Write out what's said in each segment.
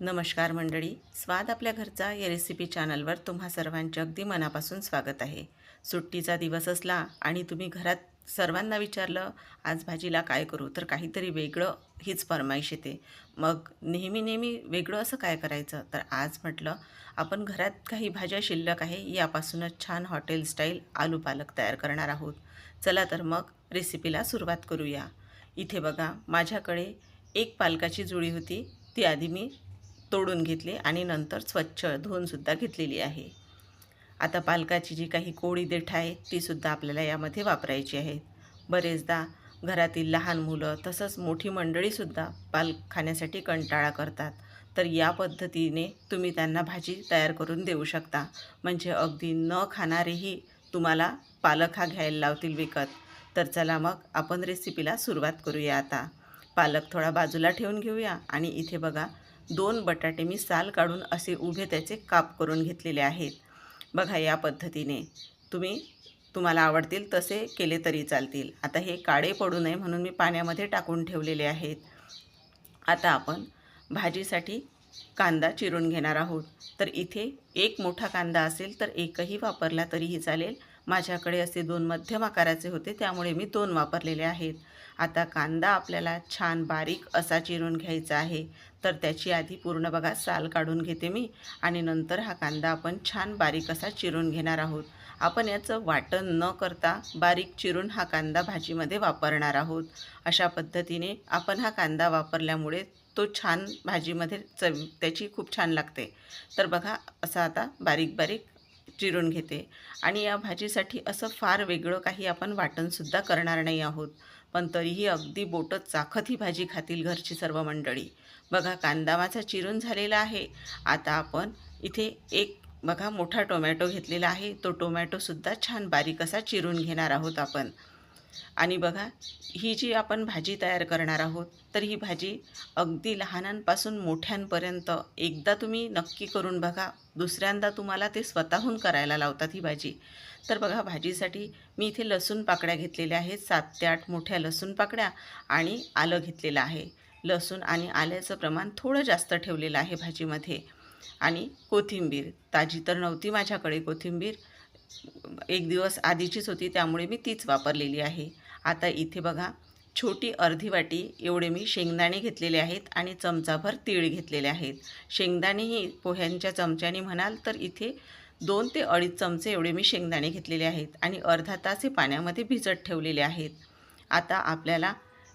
नमस्कार मंडळी स्वाद आपल्या घरचा या रेसिपी चॅनलवर तुम्हा सर्वांचे अगदी मनापासून स्वागत आहे. सुट्टीचा दिवस असला आणि तुम्ही घरात सर्वांना विचारलं आज भाजीला काय करू? तर काहीतरी वेगळं हीच फरमाईश येते. मग नेहमी नेहमी वेगळं असं काय करायचं? तर आज म्हटलं आपण घरात काही भाज्या शिल्लक आहे यापासूनच छान हॉटेल स्टाईल आलू पालक तयार करणार आहोत. चला तर मग रेसिपीला सुरुवात करूया. इथे बघा माझ्याकडे एक पालकाची जुळी होती. ती आधी मी तोडून घेतली आणि नंतर स्वच्छ धुवूनसुद्धा घेतलेली आहे. आता पालकाची जी काही कोळी देठ आहे तीसुद्धा आपल्याला यामध्ये वापरायची आहे. बरेचदा घरातील लहान मुलं तसंच मोठी मंडळीसुद्धा पालक खाण्यासाठी कंटाळा करतात. तर या पद्धतीने तुम्ही त्यांना भाजी तयार करून देऊ शकता. म्हणजे अगदी न खाणारेही तुम्हाला पालक हा घ्यायला लावतील विकत. तर चला मग आपण रेसिपीला सुरुवात करूया आता. पालक थोडा बाजूला ठेवून घेऊया आणि इथे बघा दोन बटाटे मी साल काढून असे उभे त्याचे काप करून घेतलेले आहेत. बघा या पद्धतीने. तुम्ही तुम्हाला आवडतील तसे केले तरी चालतील. आता हे काळे पडू नये म्हणून मी पाण्यामध्ये टाकून ठेवलेले आहेत. आता आपण भाजीसाठी कांदा चिरून घेणार आहोत. तर इथे एक मोठा कांदा असेल तर एकही वापरला तरीही चालेल. माझ्याकडे असे दोन मध्यम आकाराचे होते त्यामुळे मी दोन वापरलेले आहेत. आता कांदा आपल्याला छान बारीक असा चिरून घ्यायचा आहे. तर त्याची आधी पूर्ण बघा साल काढून घेते मी आणि नंतर हा कांदा आपण छान बारीक असा चिरून घेणार आहोत. आपण याचं वाटण न करता बारीक चिरून हा कांदा भाजीमध्ये वापरणार आहोत. अशा पद्धतीने आपण हा कांदा वापरल्यामुळे तो छान भाजीमध्ये चव त्याची खूप छान लागते. तर बघा असा आता बारीक बारीक चिरून घेते. आणि या भाजीसाठी असं फार वेगळं काही आपण वाटणसुद्धा करणार नाही आहोत. पण तरीही अगदी बोटं चाखत ही भाजी खातील घरची सर्व मंडळी. बघा कांदा माझा चिरून झालेला आहे. आता आपण इथे एक बघा मोठा टोमॅटो घेतलेला आहे. तो टोमॅटोसुद्धा छान बारीक असा चिरून घेणार आहोत आपण. आणि बघा ही जी आपण भाजी तयार करणार आहोत तर ही भाजी अगदी लहानांपासून मोठ्यांपर्यंत एकदा तुम्ही नक्की करून बघा दुसऱ्यांदा तुम्हाला ते स्वतःहून करायला लावतात ही भाजी. तर बघा भाजीसाठी मी इथे लसूण पाकड्या घेतलेल्या आहेत सात ते आठ मोठ्या लसूण पाकड्या आणि आलं घेतलेलं आहे. लसूण आणि आल्याचं प्रमाण थोडं जास्त ठेवलेलं आहे भाजीमध्ये. आणि कोथिंबीर ताजी तर नव्हती माझ्याकडे कोथिंबीर एक दिवस आधीचीच होती त्यामुळे मी तीच वापरलेली आहे. आता इथे बघा छोटी अर्धी वाटी एवढे मी शेंगदाणे घेतलेले आहेत आणि चमचाभर तीळ घेतलेले आहेत. शेंगदाणे ही पोह्यांच्या चमच्याने म्हणाल तर इथे दोन ते अडीच चमचे एवढे मी शेंगदाणे घेतलेले आहेत आणि अर्धा तास हे पाण्यामध्ये भिजत ठेवलेले आहेत. आता आपल्याला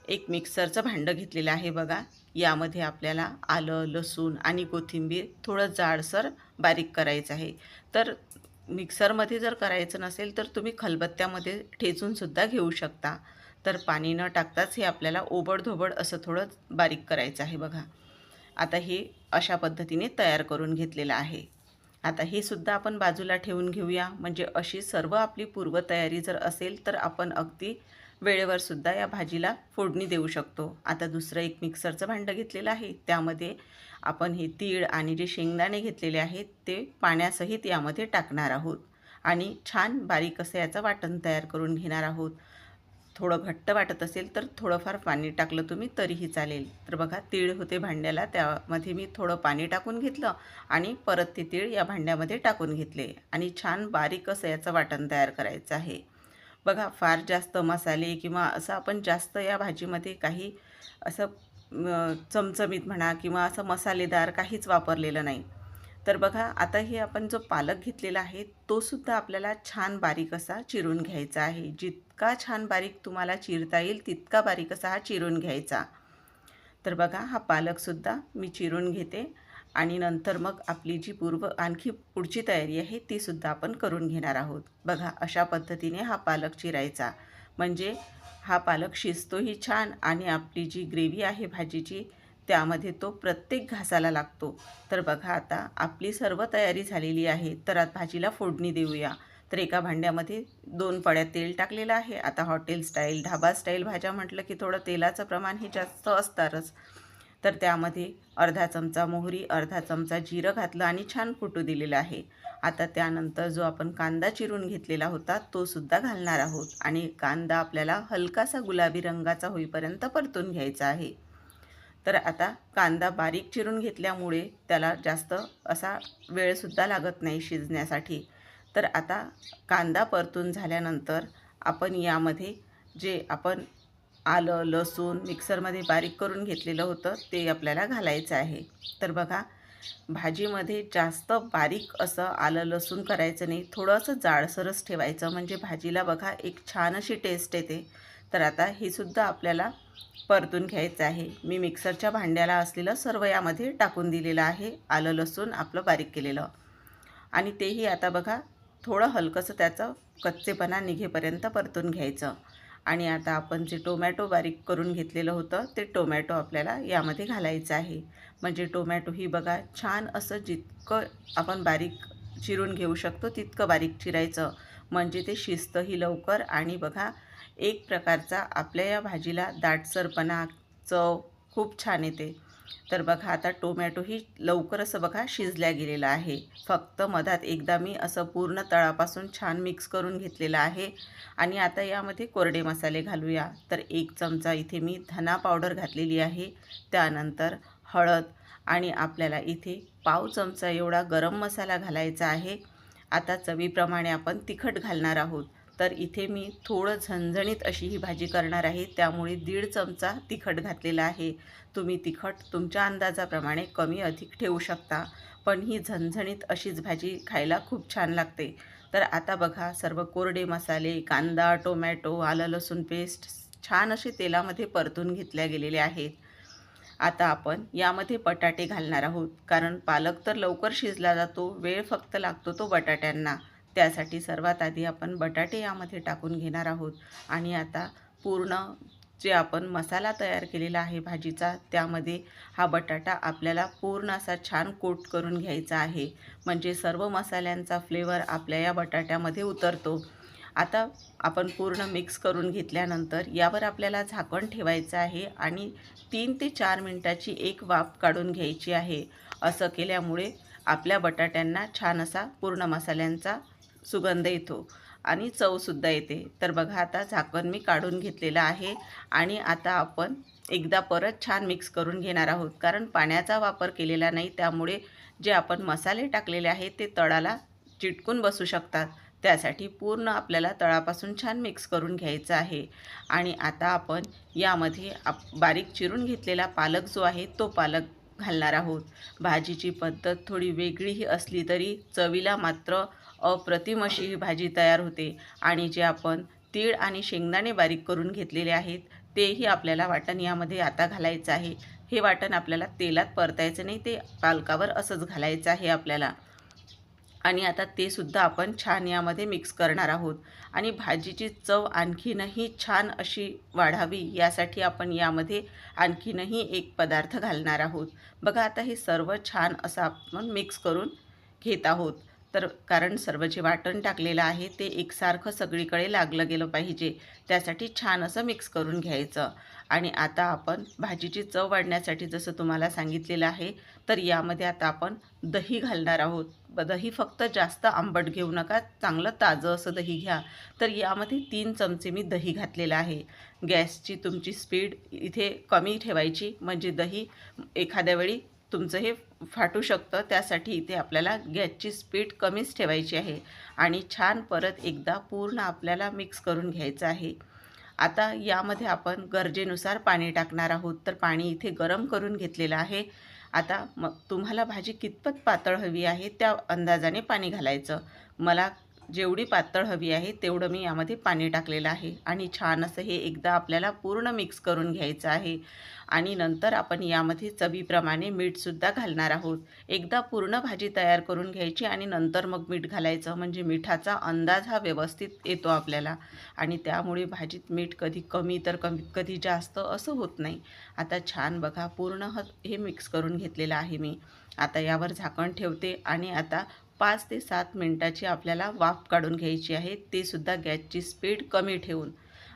एक मिक्सरचं भांडं घेतलेलं आहे बघा. यामध्ये आपल्याला आलं लसूण आणि कोथिंबीर थोडं जाडसर बारीक करायचं आहे. तर मिक्सरमध्ये जर करायचं नसेल तर तुम्ही खलबत्त्यामध्ये ठेचूनसुद्धा घेऊ शकता. तर पाणी न टाकताच हे आपल्याला ओबडधोबड असं थोडं बारीक करायचं आहे बघा. आता हे अशा पद्धतीने तयार करून घेतलेलं आहे. आता हे सुद्धा आपण बाजूला ठेवून घेऊया. म्हणजे अशी सर्व आपली पूर्वतयारी जर असेल तर आपण अगदी वेळेवर सुद्धा या भाजीला फोडणी देऊ शकतो. आता दुसरं एक मिक्सरचं भांडं घेतलेलं आहे. त्यामध्ये आपण हे तीळ आणि जे शेंगदाणे घेतलेले आहेत ते पाण्यासहित यामध्ये टाकणार आहोत. आणि छान बारीक असं याचं वाटण तयार करून घेणार आहोत. थोडं घट्ट वाटत असेल तर थोडंफार पाणी टाकलं तुम्ही तरीही चालेल. तर बघा तीळ होते भांड्याला त्यामध्ये मी थोडं पाणी टाकून घेतलं आणि परत ते तीळ या भांड्यामध्ये टाकून घेतले. आणि छान बारीक असं याचं वाटण तयार करायचं आहे. बघा फार जास्त मसाले किंवा असं आपण जास्त या भाजीमध्ये काही असं चमचमीत म्हणा किंवा असं मसालेदार काहीच वापरलेलं नाही. तर बघा आता हे आपण जो पालक घेतलेला आहे तो सुद्धा आपल्याला छान बारीक असा चिरून घ्यायचा आहे. जितका छान बारीक तुम्हाला चिरता येईल तितका बारीक असा हा चिरून घ्यायचा. तर बघा हा पालकसुद्धा मी चिरून घेते आणि नंतर मग आपली जी पूर्व आणखी पुढची तयारी आहे तीसुद्धा आपण करून घेणार आहोत. बघा अशा पद्धतीने हा पालक चिरायचा. म्हणजे हा पालक शिजतोही छान आणि आपली जी ग्रेव्ही आहे भाजीची त्यामध्ये तो प्रत्येक घासाला लागतो. तर बघा आता आपली सर्व तयारी झालेली आहे तर आता भाजीला फोडणी देऊया. तर एका भांड्यामध्ये दोन पड्या तेल टाकलेलं आहे. आता हॉटेल स्टाईल ढाबा स्टाईल भाज्या म्हटलं की थोडं तेलाचं प्रमाण हे जास्त असणारच तर त्यामध्ये अर्धा चमचा मोहरी अर्धा चमचा जिरं घातलं आणि छान फुटू दिलेलं आहे. आता त्यानंतर जो आपण कांदा चिरून घेतलेला होता तो सुद्धा घालणार आहोत. आणि कांदा आपल्याला हलकासा गुलाबी रंगाचा होईपर्यंत परतून घ्यायचा आहे. तर आता कांदा बारीक चिरून घेतल्यामुळे त्याला जास्त असा वेळसुद्धा लागत नाही शिजण्यासाठी. तर आता कांदा परतून झाल्यानंतर आपण यामध्ये जे आपण आलं लसूण मिक्सरमध्ये बारीक करून घेतलेलं होतं ते आपल्याला घालायचं आहे. तर बघा भाजीमध्ये जास्त बारीक असं आलं लसूण करायचं नाही. थोडंसं जाडसरच ठेवायचं. म्हणजे भाजीला बघा एक छान अशी टेस्ट येते. तर आता हे सुद्धा आपल्याला परतून घ्यायचं आहे. मी मिक्सरच्या भांड्याला असलेलं सर्व यामध्ये टाकून दिलेलं आहे. आलं लसूण आपलं बारीक केलेलं. आणि तेही आता बघा थोडं हलकंसं त्याचं कच्चेपणा निघेपर्यंत परतून घ्यायचं. आणि आता आपण जे टोमॅटो बारीक करून घेतलेलं होतं ते टोमॅटो आपल्याला यामध्ये घालायचं आहे. म्हणजे टोमॅटो ही बघा छान असं जितकं आपण बारीक चिरून घेऊ शकतो तितकं बारीक चिरायचं. म्हणजे ते शिजतंही लवकर आणि बघा एक प्रकारचा आपल्या या भाजीला दाटसरपणा चव खूप छान येते. तर बघा आता टोमॅटोही लवकर असं बघा शिजल्या गेलेला आहे. फक्त मधात एकदा मी असं पूर्ण तळापासून छान मिक्स करून घेतलेलं आहे. आणि आता यामध्ये कोरडे मसाले घालूया. तर एक चमचा इथे मी धना पावडर घातलेली आहे. त्यानंतर हळद आणि आपल्याला इथे पाव चमचा एवढा गरम मसाला घालायचा आहे. आता चवीप्रमाणे आपण तिखट घालणार आहोत. तर इथे मी थोडं झणझणीत अशी ही भाजी करणार आहे. त्यामुळे दीड चमचा तिखट घातलेला आहे. तुम्ही तिखट तुमच्या अंदाजाप्रमाणे कमी अधिक ठेवू शकता. पण ही झणझणीत अशीच भाजी खायला खूप छान लागते. तर आता बघा सर्व कोरडे मसाले कांदा टोमॅटो आलं लसूण पेस्ट छान असे तेलामध्ये परतून घेतल्या गेलेले आहेत. आता आपण यामध्ये बटाटे घालणार आहोत. कारण पालक तर लवकर शिजला जातो वेळ फक्त लागतो तो बटाट्यांना. त्यासाठी सर्वात आधी आपण बटाटे यामध्ये टाकून घेणार आहोत. आणि आता पूर्ण जे आपण मसाला तयार केलेला आहे भाजीचा त्यामध्ये हा बटाटा आपल्याला पूर्ण असा छान कोट करून घ्यायचा आहे. म्हणजे सर्व मसाल्यांचा फ्लेवर आपल्या या बटाट्यामध्ये उतरतो. आता आपण पूर्ण मिक्स करून घेतल्यानंतर यावर आपल्याला झाकण ठेवायचं आहे आणि तीन ते चार मिनटाची एक वाफ काढून घ्यायची आहे. असं केल्यामुळे आपल्या बटाट्यांना छान असा पूर्ण मसाल्यांचा सुगंध येतो आणि चवसुद्धा येते. तर बघा आता झाकण मी काढून घेतलेलं आहे आणि आता आपण एकदा परत छान मिक्स करून घेणार आहोत. कारण पाण्याचा वापर केलेला नाही त्यामुळे जे आपण मसाले टाकलेले आहेत ते तळाला चिटकून बसू शकतात. त्यासाठी पूर्ण आपल्याला तळापासून छान मिक्स करून घ्यायचं आहे. आणि आता आपण यामध्ये आप बारीक चिरून घेतलेला पालक जो आहे तो पालक घालणार आहोत. भाजीची पद्धत थोडी वेगळीही असली तरी चवीला मात्र अप्रतिम अशी ही भाजी तयार होते आणि जे आपण तीळ आणि शेंगदाणे बारीक करून घेतलेले आहेत तेही आपल्याला वाटण यामध्ये आता घालायचं आहे. हे वाटण आपल्याला तेलात परतायचं नाही ते पालकावर असंच घालायचं आहे आपल्याला. आणि आता ते सुद्धा आपण छान यामध्ये मिक्स करणार आहोत. आणि भाजीची चव आणखीनही छान अशी वाढावी यासाठी आपण यामध्ये आणखीनही एक पदार्थ घालणार आहोत. बघा आता हे सर्व छान असं आपण मिक्स करून घेत आहोत. तर कारण सर्व जे वाटण टाकलेलं आहे ते एकसारखं सगळीकडे लागलं गेलं पाहिजे. त्यासाठी छान असं मिक्स करून घ्यायचं. आणि आता आपण भाजीची चव वाढण्यासाठी जसं तुम्हाला सांगितलेलं आहे तर यामध्ये आता आपण दही घालणार आहोत. दही फक्त जास्त आंबट घेऊ नका चांगलं ताजं असं दही घ्या. तर यामध्ये तीन चमचे मी दही घातलेलं आहे. गॅसची तुमची स्पीड इथे कमी ठेवायची म्हणजे दही एखाद्या वेळी तुमचं हे फाटू शकतं त्यासाठी इथे आपल्याला गॅसची स्पीड कमीच ठेवायची आहे. आणि छान परत एकदा पूर्ण आपल्याला मिक्स करून घ्यायचं आहे. आता यामध्ये आपण गरजेनुसार पाणी टाकणार आहोत. तर पाणी इथे गरम करून घेतलेलं आहे. आता मग तुम्हाला भाजी कितपत पातळ हवी आहे त्या अंदाजाने पाणी घालायचं. मला जेवढी पातळ हवी आहे तेवढं मी यामध्ये पाणी टाकलेलं आहे. आणि छान असं हे एकदा आपल्याला पूर्ण मिक्स करून घ्यायचं आहे. आणि नंतर आपण यामध्ये चवीप्रमाणे मीठसुद्धा घालणार आहोत. एकदा पूर्ण भाजी तयार करून घ्यायची आणि नंतर मग मीठ घालायचं. म्हणजे मिठाचा अंदाज हा व्यवस्थित येतो आपल्याला. आणि त्यामुळे भाजीत मीठ कधी कमी तर कमी कधी जास्त असं होत नाही. आता छान बघा पूर्ण हे मिक्स करून घेतलेलं आहे मी. आता यावर झाकण ठेवते आणि आता पाच ते सात मिनटाची आपल्याला वाफ काढून घ्यायची आहे. ते सुद्धा गॅसची स्पीड कमी ठेवून.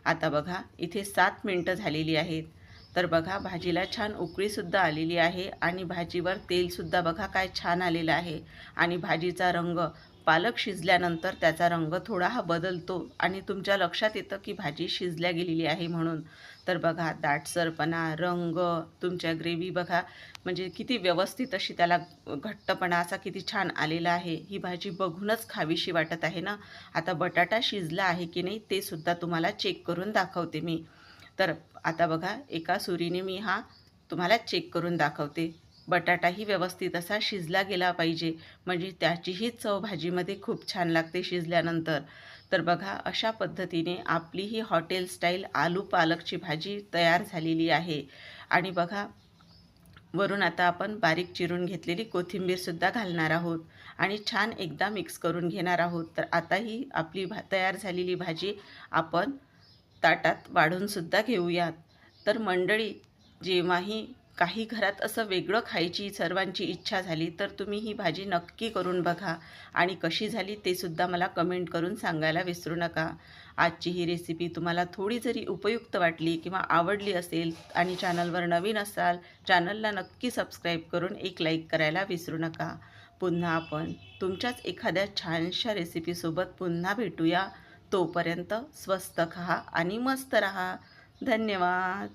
आता बघा इथे सात मिनटं झालेली आहेत. तर बघा भाजीला छान उकळीसुद्धा आलेली आहे आणि भाजीवर तेलसुद्धा बघा काय छान आलेलं आहे. आणि भाजीचा रंग पालक शिजल्यानंतर त्याचा रंग थोडा हा बदलतो आणि तुमच्या लक्षात येतं की भाजी शिजल्या गेलेली आहे म्हणून. तर बघा दाटसरपणा रंग तुमच्या ग्रेव्ही बघा. म्हणजे किती व्यवस्थित अशी त्याला घट्टपणा असा किती छान आलेला आहे. ही भाजी बघूनच खावीशी वाटत आहे ना? आता बटाटा शिजला आहे की नाही ते सुद्धा तुम्हाला चेक करून दाखवते मी. तर आता बघा एका सुरीने मी हा तुम्हाला चेक करून दाखवते. बटाटाही व्यवस्थित असा शिजला गेला पाहिजे. म्हणजे त्याचीही चव भाजीमध्ये खूप छान लागते शिजल्यानंतर. तर बघा अशा पद्धतीने आपली ही हॉटेल स्टाईल आलू पालकची भाजी तयार झालेली आहे. आणि बघा वरून आता आपण बारीक चिरून घेतलेली कोथिंबीरसुद्धा घालणार आहोत. आणि छान एकदा मिक्स करून घेणार आहोत. तर आता ही आपली भा तयार झालेली भाजी आपण ताटात वाढूनसुद्धा घेऊयात. तर मंडळी जेव्हाही काही घरात असं वेगळं खायची सर्वांची इच्छा झाली तर तुम्ही ही भाजी नक्की करून बघा. आणि कशी झाली ते सुद्धा मला कमेंट करून सांगायला विसरू नका. आजची ही रेसिपी तुम्हाला थोडी जरी उपयुक्त वाटली किंवा आवडली असेल आणि चॅनलवर नवीन असाल चॅनलला नक्की सबस्क्राईब करून एक लाईक करायला विसरू नका. पुन्हा आपण तुमच्याच एखाद्या छानशा रेसिपीसोबत पुन्हा भेटूया. तोपर्यंत स्वस्त खा आणि मस्त रहा. धन्यवाद.